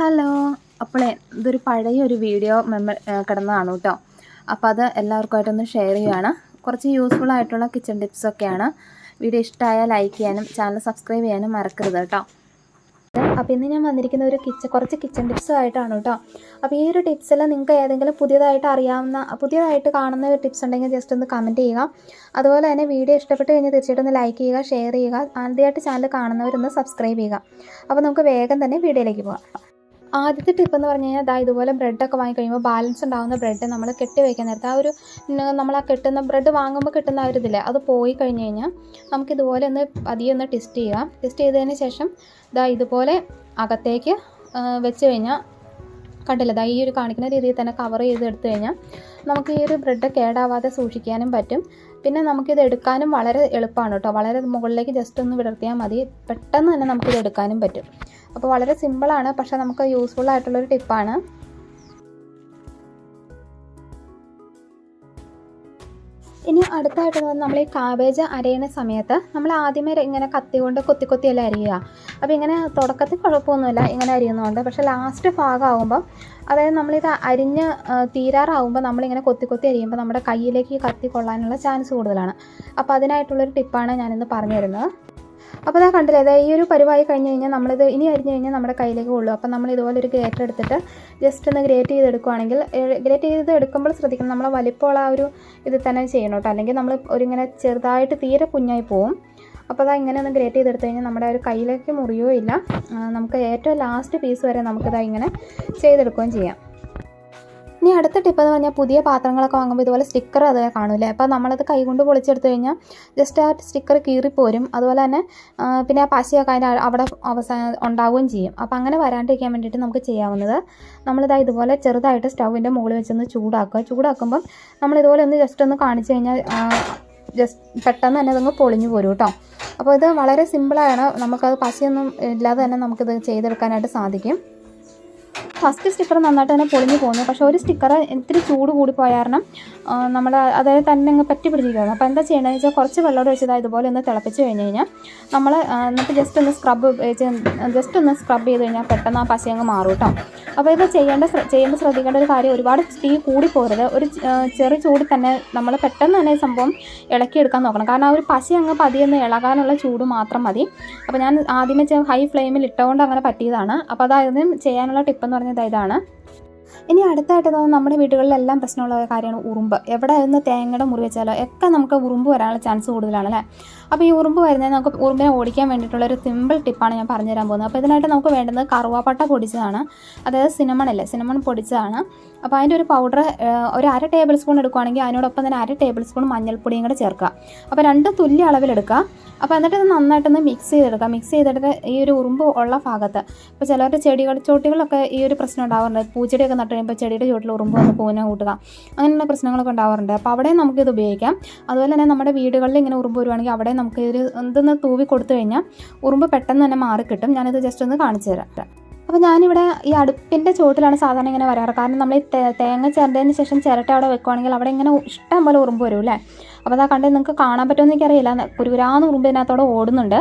Hello. അപ്പോളേ ഇതൊരു പഴയ ഒരു വീഡിയോ മെമ്മ കിടന്നതാണ് കേട്ടോ. അപ്പോൾ അത് എല്ലാവർക്കുമായിട്ടൊന്ന് ഷെയർ ചെയ്യുകയാണ് കുറച്ച് യൂസ്ഫുൾ ആയിട്ടുള്ള കിച്ചൺ ടിപ്സൊക്കെയാണ് വീഡിയോ ഇഷ്ടമായാൽ ലൈക്ക് ചെയ്യാനും ചാനൽ സബ്സ്ക്രൈബ് ചെയ്യാനും മറക്കരുത് കേട്ടോ. അപ്പോൾ ഇന്ന് ഞാൻ വന്നിരിക്കുന്ന ഒരു കിച്ചൺ കുറച്ച് കിച്ചൺ ടിപ്സുമായിട്ടാണ് കേട്ടോ. അപ്പോൾ ഈ ഒരു ടിപ്സിൽ നിങ്ങൾക്ക് ഏതെങ്കിലും പുതിയതായിട്ട് അറിയാവുന്ന പുതിയതായിട്ട് കാണുന്ന ടിപ്സ് ഉണ്ടെങ്കിൽ ജസ്റ്റ് ഒന്ന് കമന്റ് ചെയ്യുക. അതുപോലെ തന്നെ വീഡിയോ ഇഷ്ടപ്പെട്ട് കഴിഞ്ഞാൽ തീർച്ചയായിട്ടും ഒന്ന് ലൈക്ക് ചെയ്യുക ഷെയർ ചെയ്യുക. ആദ്യമായിട്ട് ചാനൽ കാണുന്നവരൊന്ന് സബ്സ്ക്രൈബ് ചെയ്യുക. അപ്പോൾ നമുക്ക് വേഗം തന്നെ വീഡിയോയിലേക്ക് പോകാം. ആദ്യത്തെ ടിപ്പ് എന്ന് പറഞ്ഞു കഴിഞ്ഞാൽ ദാ ഇതുപോലെ ബ്രെഡൊക്കെ വാങ്ങിക്കഴിയുമ്പോൾ ബാലൻസ് ഉണ്ടാകുന്ന ബ്രെഡ് നമ്മൾ കെട്ടി വയ്ക്കാൻ നേരത്തെ ആ ഒരു നമ്മൾ ആ കെട്ടുന്ന ബ്രെഡ് വാങ്ങുമ്പോൾ കിട്ടുന്ന ആ ഒരു ഇതില്ലേ അത് പോയി കഴിഞ്ഞ് കഴിഞ്ഞാൽ നമുക്ക് ഇതുപോലെ ഒന്ന് പതിയെ ഒന്ന് ടെസ്റ്റ് ചെയ്യുക ടെസ്റ്റ് ചെയ്തതിന് ശേഷം ദാ ഇതുപോലെ അകത്തേക്ക് വെച്ച് കഴിഞ്ഞാൽ കണ്ടില്ല. ദാ ഈ ഒരു കാണിക്കുന്ന രീതിയിൽ തന്നെ കവർ ചെയ്ത് എടുത്തു കഴിഞ്ഞാൽ നമുക്ക് ഈ ഒരു ബ്രെഡ് കേടാവാതെ സൂക്ഷിക്കാനും പറ്റും. പിന്നെ നമുക്കിത് എടുക്കാനും വളരെ എളുപ്പമാണ് കേട്ടോ. വളരെ മുകളിലേക്ക് ജസ്റ്റ് ഒന്ന് വിടർത്തിയാൽ മതി. പെട്ടെന്ന് തന്നെ നമുക്കിത് എടുക്കാനും പറ്റും. അപ്പോൾ വളരെ സിമ്പിളാണ് പക്ഷേ നമുക്ക് യൂസ്ഫുൾ ആയിട്ടുള്ളൊരു ടിപ്പാണ് ഇനി അടുത്തായിട്ട് നമ്മൾ ഈ കാബേജ് അരയണ സമയത്ത് നമ്മൾ ആദ്യമേ ഇങ്ങനെ കത്തി കൊണ്ട് കൊത്തി കൊത്തിയെല്ലാം അരിയുക. അപ്പോൾ ഇങ്ങനെ തുടക്കത്തിൽ കുഴപ്പമൊന്നുമില്ല ഇങ്ങനെ അരിയുന്നതുകൊണ്ട് പക്ഷേ ലാസ്റ്റ് ഭാഗമാകുമ്പം അതായത് നമ്മളിത് അരിഞ്ഞ് തീരാറാവുമ്പോൾ നമ്മളിങ്ങനെ കൊത്തി കൊത്തി അരിയുമ്പോൾ നമ്മുടെ കയ്യിലേക്ക് കത്തി കൊള്ളാനുള്ള ചാൻസ് കൂടുതലാണ്. അപ്പോൾ അതിനായിട്ടുള്ളൊരു ടിപ്പാണ് ഞാനിന്ന് പറഞ്ഞു തരുന്നത് അപ്പോൾ അതാ കണ്ടില്ലേ അതായത് ഈ ഒരു പരിവായി കഴിഞ്ഞ് കഴിഞ്ഞാൽ നമ്മളിത് ഇനി അരിഞ്ഞ് കഴിഞ്ഞാൽ നമ്മുടെ കയ്യിലേക്ക് കൊള്ളൂ. അപ്പോൾ നമ്മൾ ഇതുപോലെ ഒരു ഗ്രേറ്റർ എടുത്തിട്ട് ജസ്റ്റ് ഒന്ന് ഗ്രേറ്റ് ചെയ്തെടുക്കുകയാണെങ്കിൽ ഗ്രേറ്റ് ചെയ്ത് എടുക്കുമ്പോൾ ശ്രദ്ധിക്കണം നമ്മളെ വലിപ്പമുള്ള ആ ഒരു ഇത് തന്നെ ചെയ്യണം അല്ലെങ്കിൽ നമ്മൾ ഒരിങ്ങനെ ചെറുതായിട്ട് തീരെ കുഞ്ഞായി പോവും. അപ്പോൾ അതാ ഇങ്ങനെ ഒന്ന് ഗ്രേറ്റ് ചെയ്തെടുത്ത് കഴിഞ്ഞാൽ നമ്മുടെ ഒരു കയ്യിലേക്ക് മുറിയോ ഇല്ല. നമുക്ക് ഏറ്റവും ലാസ്റ്റ് പീസ് വരെ നമുക്കിതാ ഇങ്ങനെ ചെയ്തെടുക്കുകയും ചെയ്യാം. ഇനി അടുത്ത ടിപ്പ് എന്ന് പറഞ്ഞാൽ പുതിയ പാത്രങ്ങളൊക്കെ വാങ്ങുമ്പോൾ ഇതുപോലെ സ്റ്റിക്കർ അത് കാണുമല്ലേ അപ്പോൾ നമ്മളത് കൈകൊണ്ട് പൊളിച്ചെടുത്ത് കഴിഞ്ഞാൽ ജസ്റ്റ് ആ സ്റ്റിക്കർ കീറിപ്പോരും അതുപോലെ തന്നെ പിന്നെ ആ പശയൊക്കെ അതിന്റെ അവിടെ അവസാനം ഉണ്ടാവുകയും ചെയ്യും. അപ്പോൾ അങ്ങനെ വരാണ്ടിരിക്കാൻ വേണ്ടിയിട്ട് നമുക്ക് ചെയ്യാവുന്നത് നമ്മളിതാ ഇതുപോലെ ചെറുതായിട്ട് സ്റ്റൗവിന്റെ മുകളിൽ വെച്ചൊന്ന് ചൂടാക്കുക. ചൂടാക്കുമ്പം നമ്മളിതുപോലെ ഒന്ന് ജസ്റ്റ് ഒന്ന് കാണിച്ചു കഴിഞ്ഞാൽ ജസ്റ്റ് പെട്ടെന്ന് തന്നെ അതങ്ങ് പൊളിഞ്ഞു പോരും കേട്ടോ അപ്പോൾ ഇത് വളരെ സിമ്പിളാണ് നമുക്കത് പശയൊന്നും ഇല്ലാതെ തന്നെ നമുക്കിത് ചെയ്തെടുക്കാനായിട്ട് സാധിക്കും. ഫസ്റ്റ് സ്റ്റിക്കർ നന്നായിട്ട് തന്നെ പൊളിഞ്ഞു പോകുന്നു പക്ഷേ ഒരു സ്റ്റിക്കർ ഇത്തിരി ചൂട് കൂടിപ്പോയ പോയ കാരണം നമ്മൾ അതായത് തന്നെ അങ്ങ് പറ്റി പിടിച്ചിരിക്കുന്നത് അപ്പോൾ എന്താ ചെയ്യേണ്ടതെന്ന് വെച്ചാൽ കുറച്ച് വെള്ളം ഒഴിച്ചത് ഇതുപോലെ ഒന്ന് തിളപ്പിച്ച് കഴിഞ്ഞ് കഴിഞ്ഞാൽ നമ്മൾ എന്നിട്ട് ജസ്റ്റ് ഒന്ന് സ്ക്രബ് ജസ്റ്റ് ഒന്ന് സ്ക്രബ് ചെയ്ത് കഴിഞ്ഞാൽ പെട്ടെന്ന് ആ പശി അങ്ങ് മാറും കേട്ടോ അപ്പോൾ ഇത് ചെയ്യേണ്ട ചെയ്യുമ്പോൾ ശ്രദ്ധിക്കേണ്ട ഒരു കാര്യം ഒരുപാട് തീ കൂടി പോകരുത്. ഒരു ചെറു ചൂട് തന്നെ നമ്മൾ പെട്ടെന്ന് തന്നെ സംഭവം ഇളക്കിയെടുക്കാൻ നോക്കണം. കാരണം ആ ഒരു പശ അങ്ങ് പതിയെന്ന് ഇളകാനുള്ള ചൂട് മാത്രം മതി. അപ്പോൾ ഞാൻ ആദ്യമേ ഹൈ ഫ്ലെയിമിൽ ഇട്ടുകൊണ്ട് അങ്ങനെ പറ്റിയതാണ്. അപ്പോൾ അതായത് ചെയ്യാനുള്ള ടിപ്പ് എന്ന് പറഞ്ഞത് ഇതാണ് ഇനി അടുത്തായിട്ട് തോന്നുന്നു നമ്മുടെ വീടുകളിലെല്ലാം പ്രശ്നമുള്ള കാര്യമാണ് ഉറുമ്പ്. എവിടെ നിന്ന് തേങ്ങയുടെ മുറി വെച്ചാലോ ഒക്കെ നമുക്ക് ഉറുമ്പ് വരാനുള്ള ചാൻസ് കൂടുതലാണ് അല്ലേ? അപ്പോൾ ഈ ഉറുമ്പ് വരുന്നത് നമുക്ക് ഉറുമ്പിനെ ഓടിക്കാൻ വേണ്ടിയിട്ടുള്ള ഒരു സിമ്പിൾ ടിപ്പാണ് ഞാൻ പറഞ്ഞു തരാൻ പോകുന്നത്. അപ്പോൾ ഇതിനായിട്ട് നമുക്ക് വേണ്ടത് കറുവാപ്പട്ട പൊടിച്ചതാണ്. അതായത് സിനമൺ അല്ലേ? സിനമൺ പൊടിച്ചതാണ്. അപ്പോൾ അതിന്റെ ഒരു പൗഡർ ഒരു അര ടേബിൾ സ്പൂൺ എടുക്കുകയാണെങ്കിൽ അതിനോടൊപ്പം തന്നെ അര ടേബിൾ സ്പൂൺ മഞ്ഞൾപ്പൊടിയും കൂടെ ചേർക്കുക. അപ്പോൾ രണ്ടും തുല്യ അളവിലെടുക്കുക അപ്പോൾ എന്നിട്ട് ഇത് നന്നായിട്ടൊന്ന് മിക്സ് ചെയ്തെടുക്കുക. മിക്സ് ചെയ്തെടുത്ത് ഈ ഒരു ഉറുമ്പ് ഉള്ള ഭാഗത്ത്. ഇപ്പോൾ ചിലവരുടെ ചെടികൾ ചോട്ടികളൊക്കെ ഈ ഒരു പ്രശ്നം ഉണ്ടാവാറുണ്ട്. പൂച്ചെടിയൊക്കെ നട്ട് കഴിയുമ്പോൾ ചെടിയുടെ ചുവട്ടിൽ ഉറുമ്പ് വന്ന് പൂവിനെ കൂട്ടുക. അങ്ങനെയുള്ള പ്രശ്നങ്ങളൊക്കെ ഉണ്ടാവാറുണ്ട്. അപ്പോൾ അവിടെ നമുക്കിത് ഉപയോഗിക്കാം. അതുപോലെ തന്നെ നമ്മുടെ വീടുകളിൽ ഇങ്ങനെ ഉറുമ്പ് വരുവാണെങ്കിൽ അവിടെ നമുക്ക് എന്തെന്ന് തൂവി കൊടുത്തു കഴിഞ്ഞാൽ ഉറുമ്പ് പെട്ടെന്ന് തന്നെ മാറിക്കിട്ടും. ഞാനിത് ജസ്റ്റ് ഒന്ന് കാണിച്ചു തരാം. അപ്പോൾ ഞാനിവിടെ ഈ അടുപ്പിന്റെ ചുവട്ടിലാണ് സാധാരണ ഇങ്ങനെ വരാറ്. കാരണം നമ്മൾ ഈ തേങ്ങ ചിരണ്ടതിന് ശേഷം ചിരട്ട അവിടെ വെക്കുവാണെങ്കിൽ അവിടെ ഇങ്ങനെ ഇഷ്ടം പോലെ ഉറുമ്പ് വരും അല്ലേ? അപ്പോൾ അതാ കണ്ട് നിങ്ങൾക്ക് കാണാൻ പറ്റുമെന്ന് എനിക്കറിയില്ല. കുരുകുരാന്ന് ഉറുമ്പ് ഇതിനകത്തോടെ ഓടുന്നുണ്ട്.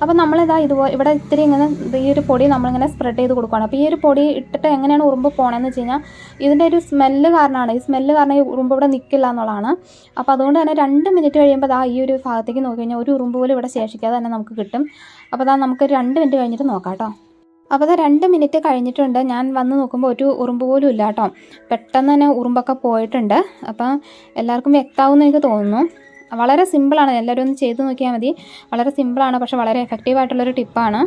അപ്പോൾ നമ്മളിതാ ഇതുപോലെ ഇവിടെ ഇത്തിരി ഇങ്ങനെ ഈ ഒരു പൊടി നമ്മളിങ്ങനെ സ്പ്രെഡ് ചെയ്ത് കൊടുക്കുകയാണ് അപ്പോൾ ഈ ഒരു പൊടി ഇട്ടിട്ട് എങ്ങനെയാണ് ഉറുമ്പ് പോകണമെന്ന് വെച്ച് കഴിഞ്ഞാൽ ഇതിന്റെ ഒരു സ്മെല്ല് കാരണമാണ്. ഈ സ്മെല്ല് കാരണം ഈ ഉറുമ്പ് ഇവിടെ നിൽക്കില്ല എന്നുള്ളതാണ്. അപ്പോൾ അതുകൊണ്ട് തന്നെ രണ്ട് മിനിറ്റ് കഴിയുമ്പോൾ ദാ ഈ ഒരു ഭാഗത്തേക്ക് നോക്കി കഴിഞ്ഞാൽ ഒരു ഉറുമ്പ് പോലും ഇവിടെ ശേഷിക്കാതെ തന്നെ നമുക്ക് കിട്ടും. അപ്പോൾ അതാ നമുക്ക് രണ്ട് മിനിറ്റ് കഴിഞ്ഞിട്ട് നോക്കാം കേട്ടോ. അപ്പോൾ അത് രണ്ട് മിനിറ്റ് കഴിഞ്ഞിട്ടുണ്ട്. ഞാൻ വന്ന് നോക്കുമ്പോൾ ഒരു ഉറുമ്പ് പോലും ഇല്ല കേട്ടോ. പെട്ടെന്ന് തന്നെ ഉറുമ്പൊക്കെ പോയിട്ടുണ്ട്. അപ്പം എല്ലാവർക്കും വ്യക്തമാവുമെന്ന് എനിക്ക് തോന്നുന്നു. വളരെ സിമ്പിളാണ് എല്ലാവരും ഒന്ന് ചെയ്ത് നോക്കിയാൽ മതി. വളരെ സിമ്പിളാണ് പക്ഷെ വളരെ എഫക്റ്റീവായിട്ടുള്ളൊരു ടിപ്പാണ്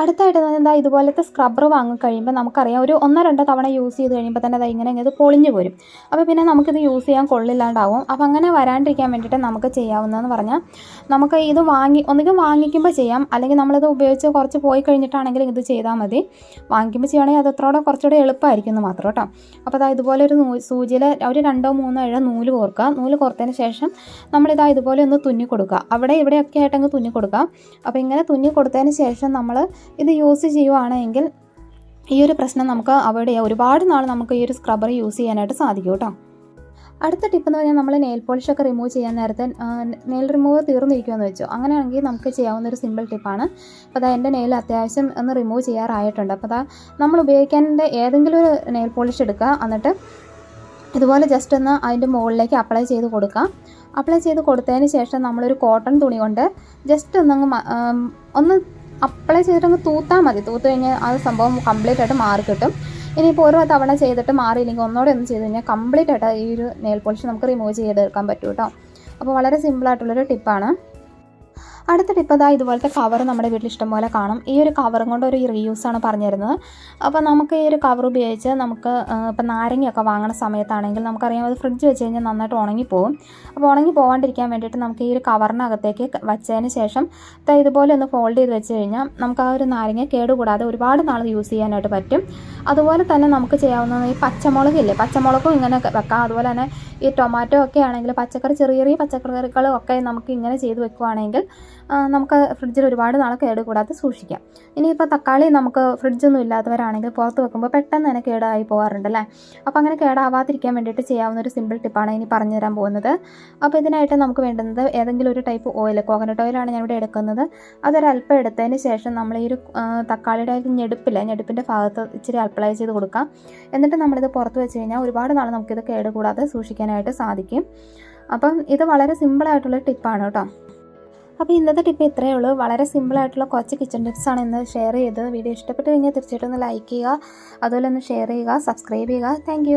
അടുത്തായിട്ട് എന്താ ഇതുപോലത്തെ സ്ക്രബ്ബർ വാങ്ങി കഴിയുമ്പോൾ നമുക്കറിയാം ഒരു ഒന്നോ രണ്ടോ തവണ യൂസ് ചെയ്ത് കഴിയുമ്പോൾ തന്നെ അത് ഇങ്ങനെ ഇത് പൊളിഞ്ഞു പോരും. അപ്പോൾ പിന്നെ നമുക്കിത് യൂസ് ചെയ്യാൻ കൊള്ളില്ലാണ്ടാവും. അപ്പോൾ അങ്ങനെ വരാണ്ടിരിക്കാൻ വേണ്ടിയിട്ട് നമുക്ക് ചെയ്യാവുന്നതെന്ന് പറഞ്ഞാൽ നമുക്ക് ഇത് വാങ്ങി ഒന്നുകിൽ വാങ്ങിക്കുമ്പോൾ ചെയ്യാം അല്ലെങ്കിൽ നമ്മളിത് ഉപയോഗിച്ച് കുറച്ച് പോയി കഴിഞ്ഞിട്ടാണെങ്കിലും ഇത് ചെയ്താൽ മതി. വാങ്ങിക്കുമ്പോൾ ചെയ്യുകയാണെങ്കിൽ അത് അത്രയോടെ കുറച്ചുകൂടെ എളുപ്പമായിരിക്കും എന്ന് മാത്രം കേട്ടോ. അപ്പോൾ അതാ ഇതുപോലെ ഒരു സൂചിയിൽ ഒരു രണ്ടോ മൂന്നോ ഏഴോ നൂൽ കോർക്കുക. നൂൽ കോർത്തതിന് ശേഷം നമ്മളിതാ ഇതുപോലെ ഒന്ന് തുന്നി കൊടുക്കുക. അവിടെ ഇവിടെയൊക്കെ ആയിട്ടങ്ങ് തുന്നി കൊടുക്കുക. അപ്പോൾ ഇങ്ങനെ തുന്നി കൊടുത്തതിന് ശേഷം നമ്മൾ ഇത് യൂസ് ചെയ്യുവാണെങ്കിൽ ഈ ഒരു പ്രശ്നം നമുക്ക് അവോയ്ഡ് ചെയ്യാം. ഒരുപാട് നാൾ നമുക്ക് ഈ ഒരു സ്ക്രബ്ബർ യൂസ് ചെയ്യാനായിട്ട് സാധിക്കും കേട്ടോ. അടുത്ത ടിപ്പ് എന്ന് പറഞ്ഞാൽ നമ്മൾ നെയിൽ പോളിഷ് ഒക്കെ റിമൂവ് ചെയ്യാൻ നേരത്തെ നെയിൽ റിമൂവർ തീർന്നിരിക്കുമെന്ന് വെച്ചു. അങ്ങനെയാണെങ്കിൽ നമുക്ക് ചെയ്യാവുന്ന ഒരു സിമ്പിൾ ടിപ്പാണ് അപ്പോൾ അതാ എന്റെ നെയിൽ അത്യാവശ്യം ഒന്ന് റിമൂവ് ചെയ്യാറായിട്ടുണ്ട്. അപ്പോൾ അതാ നമ്മൾ ഉപയോഗിക്കേണ്ട ഏതെങ്കിലും ഒരു നെയിൽ പോളിഷ് എടുക്കുക. എന്നിട്ട് ഇതുപോലെ ജസ്റ്റ് ഒന്ന് അതിന്റെ മുകളിലേക്ക് അപ്ലൈ ചെയ്ത് കൊടുക്കുക. അപ്ലൈ ചെയ്ത് കൊടുത്തതിന് ശേഷം നമ്മളൊരു കോട്ടൺ തുണി കൊണ്ട് ജസ്റ്റ് ഒന്നങ്ങ് ഒന്ന് അപ്ലൈ ചെയ്തിട്ടങ്ങ് തൂത്താൽ മതി. തൂത്ത് കഴിഞ്ഞാൽ ആ സംഭവം കംപ്ലീറ്റ് ആയിട്ട് മാറി കിട്ടും. ഇനിയിപ്പോൾ ഓരോ തവണ ചെയ്തിട്ട് മാറിയില്ലെങ്കിൽ ഒന്നുകൂടെ ഒന്ന് ചെയ്ത് കഴിഞ്ഞാൽ കംപ്ലീറ്റ് ആയിട്ട് ഈ ഒരു നെയിൽ പോളിഷ് നമുക്ക് റിമൂവ് ചെയ്തെടുക്കാൻ പറ്റും കേട്ടോ അപ്പോൾ വളരെ സിമ്പിളായിട്ടുള്ളൊരു ടിപ്പാണ് അടുത്ത അതാ ഇതുപോലത്തെ കവർ നമ്മുടെ വീട്ടിൽ ഇഷ്ടംപോലെ കാണും. ഈ ഒരു കവറും കൊണ്ട് ഒരു റീയൂസ് ആണ് പറഞ്ഞു തരുന്നത് അപ്പോൾ നമുക്ക് ഈ ഒരു കവർ ഉപയോഗിച്ച് നമുക്ക് ഇപ്പോൾ നാരങ്ങയൊക്കെ വാങ്ങുന്ന സമയത്താണെങ്കിൽ നമുക്കറിയാം അത് ഫ്രിഡ്ജ് വെച്ച് കഴിഞ്ഞാൽ നന്നായിട്ട് ഉണങ്ങിപ്പോവും. അപ്പോൾ ഉണങ്ങി പോകാണ്ടിരിക്കാൻ വേണ്ടിയിട്ട് നമുക്ക് ഈ ഒരു കവറിനകത്തേക്ക് വച്ചതിന് ശേഷം ഇതുപോലെ ഒന്ന് ഫോൾഡ് ചെയ്ത് വെച്ച് കഴിഞ്ഞാൽ നമുക്ക് ആ ഒരു നാരങ്ങ കേടുകൂടാതെ ഒരുപാട് നാൾ യൂസ് ചെയ്യാനായിട്ട് പറ്റും. അതുപോലെ തന്നെ നമുക്ക് ചെയ്യാവുന്നതാണ് ഈ പച്ചമുളക് ഇല്ലേ? പച്ചമുളകും ഇങ്ങനെ വെക്കാം. അതുപോലെ തന്നെ ഈ ടൊമാറ്റോ ഒക്കെ ആണെങ്കിൽ പച്ചക്കറി ചെറിയ ചെറിയ പച്ചക്കറികളും ഒക്കെ നമുക്ക് ഇങ്ങനെ ചെയ്ത് വെക്കുവാണെങ്കിൽ നമുക്ക് ഫ്രിഡ്ജിൽ ഒരുപാട് നാൾ കേടുകൂടാതെ സൂക്ഷിക്കാം. ഇനിയിപ്പോൾ തക്കാളി നമുക്ക് ഫ്രിഡ്ജൊന്നും ഇല്ലാത്തവരാണെങ്കിൽ പുറത്ത് വെക്കുമ്പോൾ പെട്ടെന്ന് തന്നെ കേടായി പോകാറുണ്ട് അല്ലേ? അപ്പോൾ അങ്ങനെ കേടാവാതിരിക്കാൻ വേണ്ടിയിട്ട് ചെയ്യാവുന്ന ഒരു സിമ്പിൾ ടിപ്പാണ് ഇനി പറഞ്ഞു തരാൻ പോകുന്നത്. അപ്പോൾ ഇതിനായിട്ട് നമുക്ക് വേണ്ടുന്നത് ഏതെങ്കിലും ഒരു ടൈപ്പ് ഓയിൽ കോക്കനട്ട് ഓയിലാണ് ഞാൻ ഇവിടെ എടുക്കുന്നത്. അതൊരല്പം എടുത്തതിന് ശേഷം നമ്മൾ ഈ ഒരു തക്കാളിയുടെ ഞെടുപ്പില്ല ഞെടുപ്പിന്റെ ഭാഗത്ത് ഇച്ചിരി അപ്ലൈ ചെയ്ത് കൊടുക്കാം. എന്നിട്ട് നമ്മളിത് പുറത്ത് വെച്ച് കഴിഞ്ഞാൽ ഒരുപാട് നാൾ നമുക്കിത് കേടുകൂടാതെ സൂക്ഷിക്കാനായിട്ട് സാധിക്കും. അപ്പം ഇത് വളരെ സിമ്പിളായിട്ടുള്ള ടിപ്പാണ് കേട്ടോ. അപ്പോൾ ഇന്നത്തെ ടിപ്പ് ഇത്രയേ ഉള്ളൂ. വളരെ സിമ്പിളായിട്ടുള്ള കുറച്ച് കിച്ചൺ ടിപ്സാണ് ഇന്ന് ഷെയർ ചെയ്തത്. വീഡിയോ ഇഷ്ടപ്പെട്ട് കഴിഞ്ഞാൽ തീർച്ചയായിട്ടും ഒന്ന് ലൈക്ക് ചെയ്യുക. അതുപോലെ ഒന്ന് ഷെയർ ചെയ്യുക സബ്സ്ക്രൈബ് ചെയ്യുക. താങ്ക്